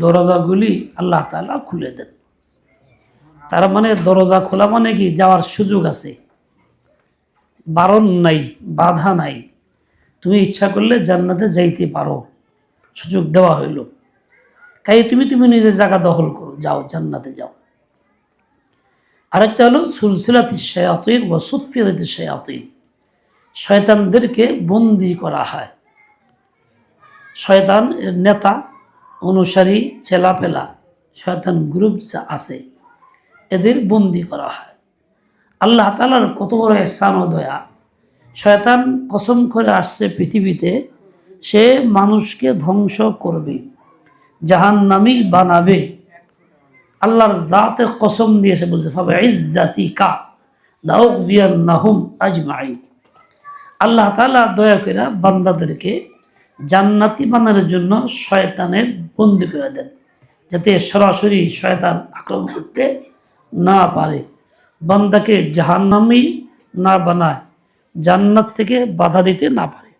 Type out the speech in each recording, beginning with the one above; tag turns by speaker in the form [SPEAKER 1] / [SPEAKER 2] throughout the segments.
[SPEAKER 1] দরজাগুলি আল্লাহ তালা খুলে দেন। তার মানে দরজা খোলা মানে কি? যাওয়ার সুযোগ আছে। বারণ নাই, বাধা নাই। তুমি ইচ্ছা করলে জান্নাতে যাইতে পারো। সুযোগ দেওয়া হইল। কাই তুমি তুমি নিজের জায়গা দখল করো। যাও, জান্নাতে যাও। আরেকটা হলো সুলসিলাতি শেয়াতইন ও সুফিয়াতি শেয়াতইন শয়তানদেরকে বন্দি করা হয়। শয়তান নেতা অনুসারী ছেলাপেলা শয়তান গ্রুপ আছে, এদের বন্দি করা হয়। আল্লাহ তালার কত বড় এহসান ও দয়া। শয়তান কসম করে আসছে পৃথিবীতে, সে মানুষকে ধ্বংস করবে, জাহান্নামি বানাবে। আল্লাহর জাতের কসম দিয়ে সে বলছে ফাবে ইজ্জাতি কা লাউক আজমাই আল্লাহ তালা দয়া করে বান্দাদেরকে জান্নাতি বানানোর জন্য শয়তানের বন্দি করে দেন, যাতে সরাসরি শয়তান আক্রমণ করতে না পারে। বান্দাকে জাহান্নামি না বানায়, জান্নাত থেকে বাধা দিতে না পারে।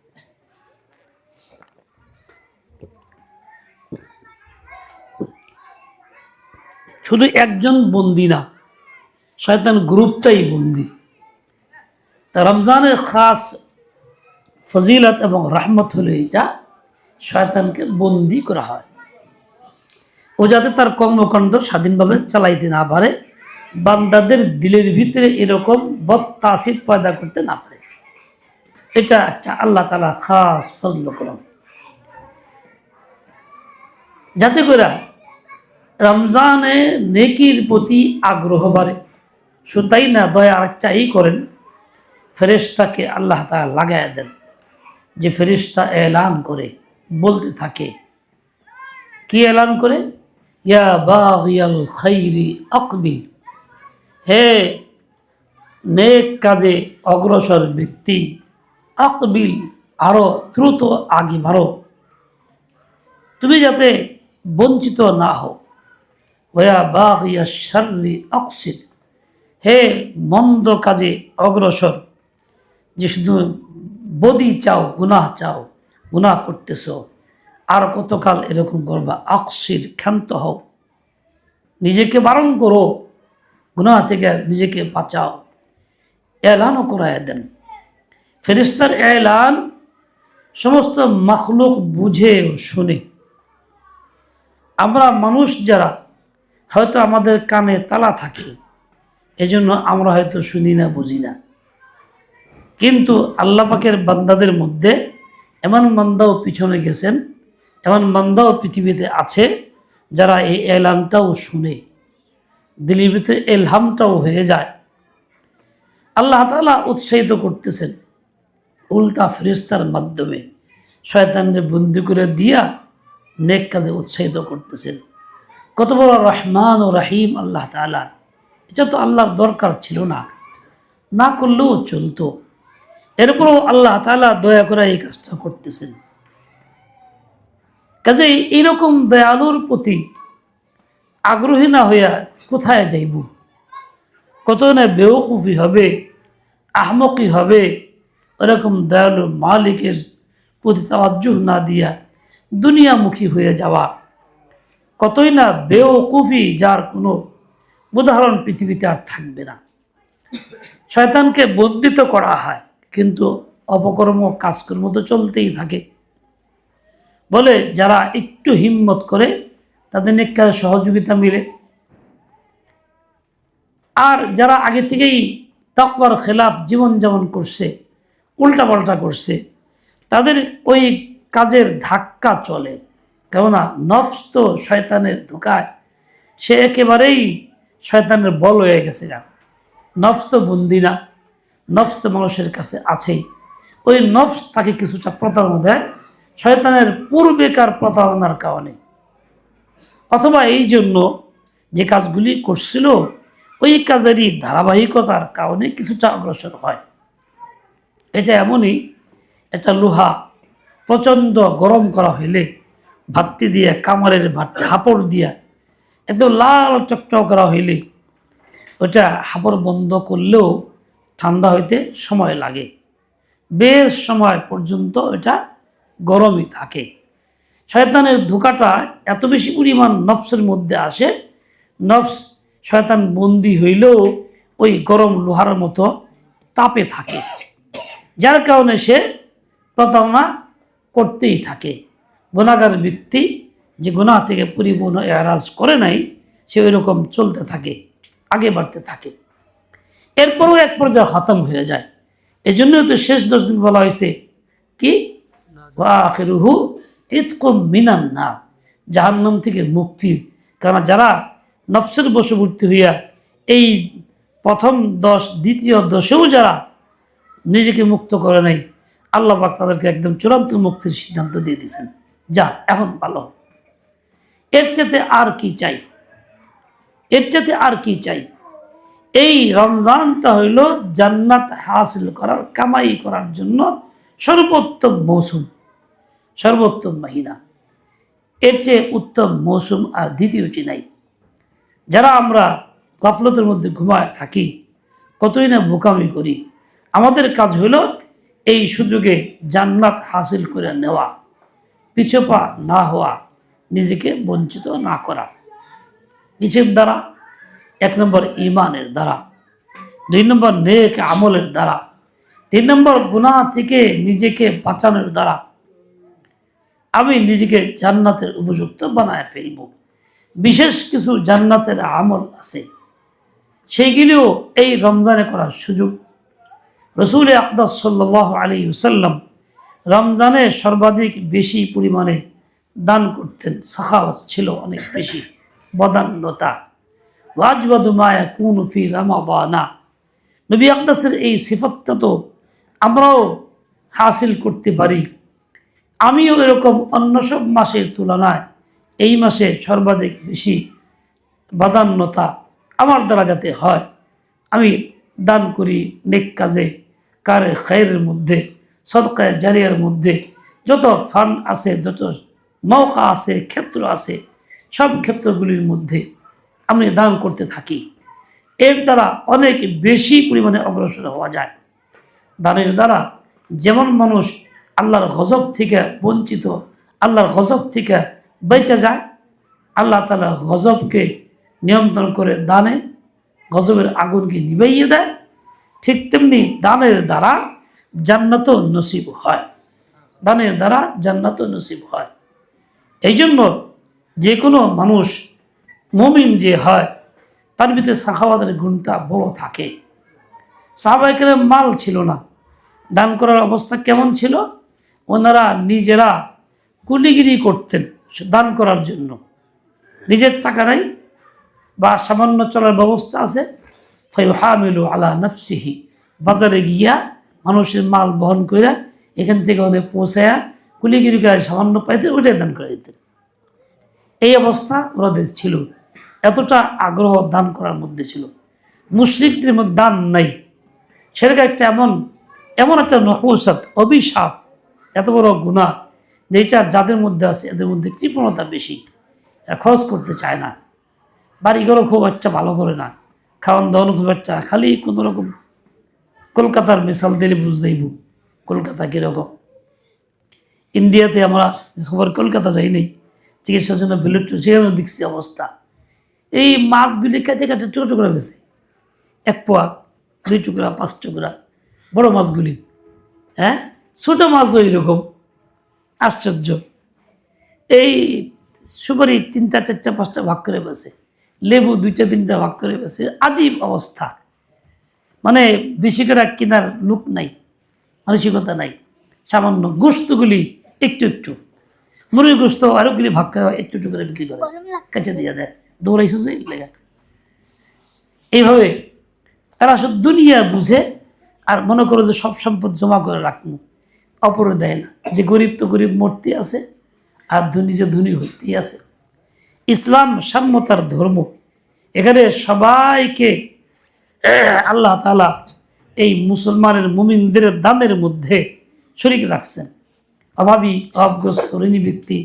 [SPEAKER 1] শুধু একজন বন্দি না, শয়তান গ্রুপটাই বন্দি। তা রমজানের খাস ফজিলত এবং রাহমত হলে এইটা শয়তানকে বন্দি করা হয়। ও যাতে তার কর্মকাণ্ড স্বাধীনভাবে চালাইতে না পারে, বান্দাদের দিলের ভিতরে এরকম বত্তাসির পয়দা করতে না পারে। এটা একটা আল্লাহ তালা খাস ফজল করম যাতে করে রমজানে নেকির প্রতি আগ্রহ বাড়ে, শুধু তাই না, দয়া আরেকটা এই করেন, ফেরেশতাকে আল্লাহ তালা লাগাইয়া দেন, যে ফেরিস্তা এলান করে, বলতে থাকে। কি এলান করে? ইয়া বাগিয়াল খৈরি আকবিল। হে নেক কাজে অগ্রসর ব্যক্তি, আকবিল আরও দ্রুত আগে বাড়ো তুমি যাতে বঞ্চিত না হও। ওয়া বাগিয়া শাররি অক্সির হে মন্দ কাজে অগ্রসর, যে শুধু বদি চাও, গুনাহ চাও, গুনাহ করতেছ। আর কতকাল এরকম করবা? আকসির ক্ষান্ত হও। নিজেকে বারণ করো। গুনাহ থেকে নিজেকে বাঁচাও। এলানও করায় দেন। ফেরিস্তার এলান সমস্ত মখলুক বুঝে শুনে। আমরা মানুষ যারা, হয়তো আমাদের কানে তালা থাকে। এজন্য আমরা হয়তো শুনি না, বুঝি না। কিন্তু আল্লাপাকের বান্দাদের মধ্যে এমন বান্দাও পিছনে গেছেন। এমন বান্দাও পৃথিবীতে আছে যারা এই এলানটাও শুনে ভিতরে এলহামটাও হয়ে যায়। আল্লাহ তালা উৎসাহিত করতেছেন উল্টা ফেরিস্তার মাধ্যমে। শয়তানদের বন্দি করে দিয়া নেক কাজে উৎসাহিত করতেছেন। কত বড় রহমান ও রাহিম আল্লাহ তালা এটা তো আল্লাহর দরকার ছিল না না করলেও চলতো। এরপরও আল্লাহ তালা দয়া করে এই কাজটা করতেছেন। কাজে এইরকম দয়ালুর প্রতি আগ্রহী না হইয়া কোথায় যাইব? কত না বেওকুফি হবে, আহমকি হবে, এরকম দয়ালু মালিকের প্রতি তাওয়াজ্জুহ না দিয়া দুনিয়ামুখী হয়ে যাওয়া। কতই না বেওকুফি যার কোনো উদাহরণ পৃথিবীতে আর থাকবে না। শয়তানকে বন্দিত করা হয়, কিন্তু অপকর্ম কাজকর্ম তো চলতেই থাকে। বলে যারা একটু হিম্মত করে তাদের নেককার সহযোগিতা মিলে। আর যারা আগে থেকেই তকবার খেলাফ জীবনযাপন করছে, উল্টাপাল্টা করছে, তাদের ওই কাজের ধাক্কা চলে। কেননা নফস তো শয়তানের ধোকায়। সে একেবারেই শয়তানের বল হয়ে গেছে না নফস তো বন্দি না, নফস তো মানুষের কাছে আছেই। ওই নফস তাকে কিছুটা প্রতারণা দেয় শয়তানের পূর্বেকার প্রতারণার কারণে। অথবা এই জন্য যে কাজগুলি করছিল, ওই কাজেরই ধারাবাহিকতার কারণে কিছুটা অগ্রসর হয়। এটা এমনই এটা লোহা প্রচণ্ড গরম করা হইলে ভাতটি দিয়ে, কামারের ভাত হাপড় দিয়া একদম লাল চকচক করা হইলে ওটা হাপড় বন্ধ করলেও ঠান্ডা হইতে সময় লাগে। বেশ সময় পর্যন্ত এটা গরমই থাকে। শয়তানের ধোকাটা এত বেশি পরিমাণ নফসের মধ্যে আসে, নফস শয়তান বন্দি হইলেও ওই গরম লোহার মতো তাপে থাকে। যার কারণে সে প্রতারণা করতেই থাকে। গুণাগার ব্যক্তি যে গুণা থেকে পরিপূর্ণ এরাজ করে নাই, সে ওই রকম চলতে থাকে, আগে বাড়তে থাকে। এরপরও এক পর্যায়ে খতম হয়ে যায়। এই জন্যই তো শেষ দশ দিন বলা হয়েছে কি? আখিরুহু ইতকুম মিনান না জাহান্নাম থেকে মুক্তি। কারণ যারা নফসের বশবর্তী হইয়া এই প্রথম দশ, দ্বিতীয় দশেও যারা নিজেকে মুক্ত করে নাই, আল্লাহ পাক তাদেরকে একদম চূড়ান্ত মুক্তির সিদ্ধান্ত দিয়ে দিয়েছেন। যা, এখন ভালো। এর চেতে আর কি চাই? এর চেতে আর কি চাই? এই রমজানটা হইল জান্নাত হাসিল করার, কামাই করার জন্য সর্বোত্তম মৌসুম। সর্বোত্তম মহিনা। এর চেয়ে উত্তম মৌসুম আর দ্বিতীয়টি নাই। যারা আমরা গাফলতের মধ্যে ঘুমায় থাকি, কতই না বোকামি করি, আমাদের কাজ হলো এই সুযোগে জান্নাত হাসিল করে নেওয়া, পিছপা না হওয়া, নিজেকে বঞ্চিত না করা। কিসের দ্বারা? এক নম্বর ইমানের দ্বারা। দুই নম্বর নেক আমলের দ্বারা। তিন নম্বর গুনাহ থেকে নিজেকে বাঁচানোর দ্বারা। আমি নিজেকে জান্নাতের উপযুক্ত বানায় ফেলব। বিশেষ কিছু জান্নাতের আমল আছে। সেইগুলিও এই রমজানে করার সুযোগ। রসুল আকদাস সাল্লাহ আলী সাল্লাম রমজানে সর্বাধিক বেশি পরিমাণে দান করতেন। সাখাওয়াত ছিল অনেক বেশি, বদান্যতা। ওয়াজবাদু মায়া কুন ফি রামাদানা। নবী আকদাসের এই সিফতটা তো আমরাও হাসিল করতে পারি। আমিও এরকম অন্য সব মাসের তুলনায় এই মাসে সর্বাধিক বেশি বাদান্যতা আমার দ্বারা যাতে হয়, আমি দান করি নেক কাজে, কারে খায়ের মধ্যে, সদকায় জারিয়ার মধ্যে, যত ফান আছে, যত নৌকা আছে, ক্ষেত্র আছে, সব ক্ষেত্রগুলির মধ্যে আমি দান করতে থাকি। এর দ্বারা অনেক বেশি পরিমাণে অগ্রসর হওয়া যায়। দানের দ্বারা যেমন মানুষ আল্লাহর গজব থেকে বঞ্চিত, আল্লাহর গজব থেকে বেঁচে যায়। আল্লাহ তালা গজবকে নিয়ন্ত্রণ করে দানে, গজবের আগুনকে নিবাইয়ে দেয়। ঠিক তেমনি দানের দ্বারা জান্নাত নসিব হয়। দানের দ্বারা জান্নাত নসিব হয়। এই জন্য যে কোনো মানুষ, মমিন যে হয়, তার ভিতরে সাখাওয়াতের গুণটা বড় থাকে। সাহাবাহিকের মাল ছিল না। দান করার অবস্থা কেমন ছিল? ওনারা নিজেরা কুলিগিরি করতেন দান করার জন্য। নিজের টাকা নাই বা সামান্য চলার ব্যবস্থা আছে। ফাইহামিলু আলা নফসিহি। বাজারে গিয়া মানুষের মাল বহন করে এখান থেকে ওদের পৌঁছায়া কুলিগিরি করে সামান্য পাইতে ওইটাই দান করে দিতেন। এই অবস্থা ওনাদের ছিল। এতটা আগ্রহ দান করার মধ্যে ছিল। মুশ্রিকদের মধ্যে দান নাই। সেটাকে একটা এমন এমন একটা নহুসাত, অভিশাপ এত বড় গুণা যেটা যাদের মধ্যে আছে, এদের মধ্যে কৃপণতা বেশি। এরা খরচ করতে চায় না। বাড়িঘরও খুব একটা ভালো করে না। খাওয়ান দাওয়ানো খুব একটা, খালি কোনো রকম কলকাতার মিশাল দিলে বুঝ যাইব কলকাতা কীরকম। ইন্ডিয়াতে আমরা সবার কলকাতা যাই নাই চিকিৎসার জন্য বিলুট সেখানে দেখছি অবস্থা। এই মাছগুলি কেটে কেটে টুকরো টুকরা বেছে। এক পোয়া, দুই টুকরা, পাঁচ টুকরা, বড় মাছগুলি। হ্যাঁ? ছোটো মাছও এরকম। আশ্চর্য। এই সুপারি তিনটা, চারটা, পাঁচটা ভাগ করে বেছে। লেবু দুইটা, তিনটা ভাগ করে বেছে। আজীব অবস্থা। মানে বেশি করে কেনার লোক নাই, মানসিকতা নাই। সামান্য গোস্তগুলি একটু একটু। মুরগির গোস্ত আরোগুলি ভাগ করে একটু একটু করে বিক্রি করে। কাছে দিয়ে দেয়। দৌড়াইছো যে লেগে। এইভাবে তারা সব দুনিয়া বুঝে আর মনে করো যে সব সম্পদ জমা করে রাখব। অপরে দেয় না। যে গরিব তো গরিব মূর্তি আছে, আর ধনী যে ধনী হইতেই আছে। ইসলাম সাম্যতার ধর্ম। এখানে সবাইকে আল্লাহ তালা এই মুসলমানের মুমিনদের দানের মধ্যে শরিক রাখছেন। অভাবী, অভাবগ্রস্ত ঋণী ব্যক্তি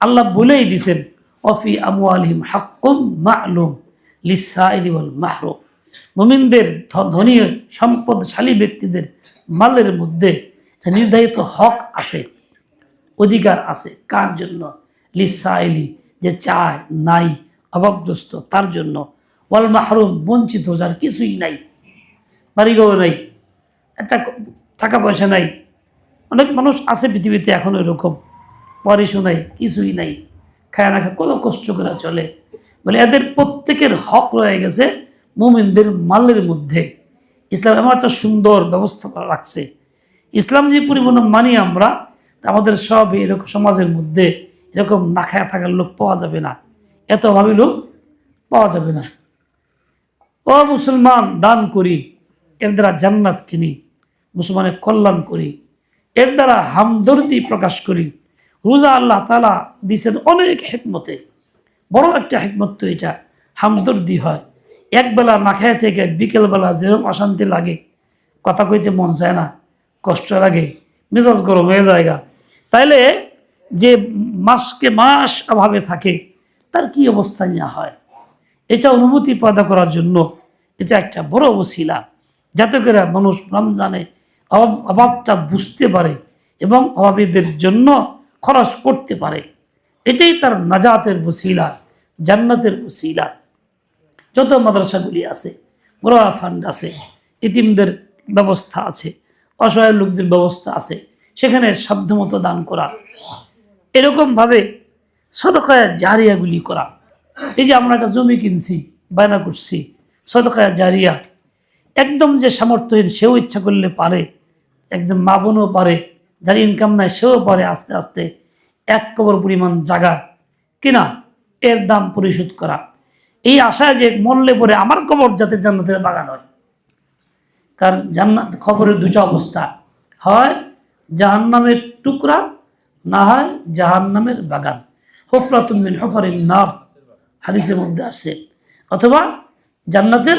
[SPEAKER 1] আল্লাহ বলেই দিছেন, অফি আমু আলহিম হাক্কুম মাহলুম লিসা ইলিওয়াল মাহরুম। মুমিনদের ধনী, সম্পদশালী ব্যক্তিদের মালের মধ্যে নির্ধারিত হক আছে, অধিকার আছে। কার জন্য? লিসাইলি, যে চায়, নাই, অভাবগ্রস্ত, তার জন্য। ওয়াল মাহরুম, বঞ্চিত, যার কিছুই নাই, বাড়িঘর নাই, একটা টাকা পয়সা নাই। অনেক মানুষ আছে পৃথিবীতে এখন এরকম পরিশো নাই, কিছুই নাই। খায় না খায় কত কষ্ট করে চলে। বলে এদের প্রত্যেকের হক রয়ে গেছে মুমিনদের মালের মধ্যে। ইসলাম এমন একটা সুন্দর ব্যবস্থা রাখছে। ইসলাম যে পরিমাণ মানি আমরা আমাদের সব এরকম সমাজের মধ্যে এরকম না খায়া থাকার লোক পাওয়া যাবে না। এত অভাবী লোক পাওয়া যাবে না। ও মুসলমান, দান করি, এর দ্বারা জান্নাত কিনি, মুসলমানের কল্যাণ করি, এর দ্বারা হামদর্দি প্রকাশ করি। রোজা আল্লাহ তালা দিছেন অনেক হেকমতে, বড় একটা হেকমত তো এটা, হামদর্দি হয়। একবেলা না খেয়ে থেকে বিকেলবেলা যেরকম অশান্তি লাগে, কথা কইতে মন চায় না। কষ্ট লাগে মেজাজ গরম হয়ে জায়গা তাইলে যে মাসকে মাস অভাবে থাকে, তার কি অবস্থা নেওয়া হয়? এটা অনুভূতি পয়দা করার জন্য এটা একটা বড় ওসিলা। যাতে করে মানুষ রমজানে অভাব, অভাবটা বুঝতে পারে এবং অভাবীদের জন্য খরচ করতে পারে। এটাই তার নাজাতের ওসিলা, জান্নাতের ওসিলা। যত মাদ্রাসাগুলি আছে গোড়া ফান্ড আছে, ইতিমদের ব্যবস্থা আছে অসহায় লোকদের ব্যবস্থা আছে। সেখানে সাধ্যমতো দান করা। এরকমভাবে সদকায়া জারিয়াগুলি করা। এই যে আমরা একটা জমি কিনছি, বায়না করছি, সদকায়া জারিয়া। একদম যে সামর্থ্যহীন, সেও ইচ্ছা করলে পারে। একজন মা বোনও পারে, যার ইনকাম নাই, সেও পারে আস্তে আস্তে। এক কবর পরিমাণ জাগা কিনা, এর দাম পরিশোধ করা। এই আশায় যে মরলে পরে আমার কবর যাতে জান্নাতের বাগান হয়। কারণ জান্নাত খবরের দুটো অবস্থা। হয় জাহান্নামের টুকরা, না হয় জাহান্নামের বাগান। হফরাতুমিন হফারিন নার, হাদিসের মধ্যে আসছে। অথবা জান্নাতের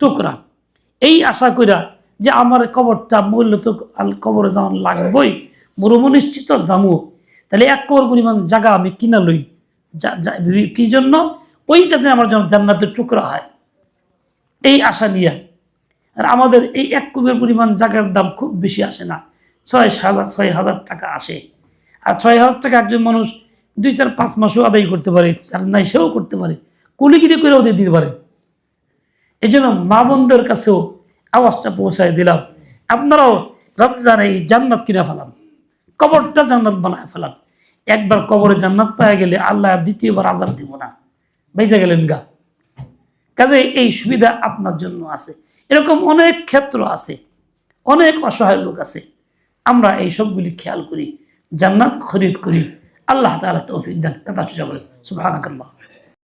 [SPEAKER 1] টুকরা। এই আশা কইরা যে আমার কবরটা মূল্য তো আল কবরে যেমন লাগবই, মরুম নিশ্চিত জামু। তাহলে এক কবর পরিমাণ জায়গা আমি কিনা লই? কি জন্য? ওইটা যে আমার যেন জান্নাতের টুকরা হয়। এই আশা নিয়ে আর আমাদের এই এক কুবের পরিমাণ জায়গার দাম খুব বেশি আসে না। ছয় হাজার ছয় হাজার টাকা আসে। আর ছয় হাজার টাকা একজন মানুষ দুই, চার, পাঁচ মাসও আদায় করতে পারে আর নাই সেও করতে পারে কুলিগিরি করেও দিতে পারে। এই জন্য মা বোনদের কাছেও আওয়াজটা পৌঁছায় দিলাম। আপনারাও রমজানে এই জান্নাত কিনে ফেলান। কবরটা জান্নাত বানায় ফেলান। একবার কবরে জান্নাত পাওয়া গেলে আল্লাহ দ্বিতীয়বার আজাব দিব না। বেঁচে গেলেন গা। কাজে এই সুবিধা আপনার জন্য আছে। এরকম অনেক ক্ষেত্র আছে, অনেক অসহায় লোক আছে। আমরা এই সবগুলি খেয়াল করি, জান্নাত খরিদ করি। আল্লাহ তালা তৌফিক দেন। কথা সুযোগ সুবাহ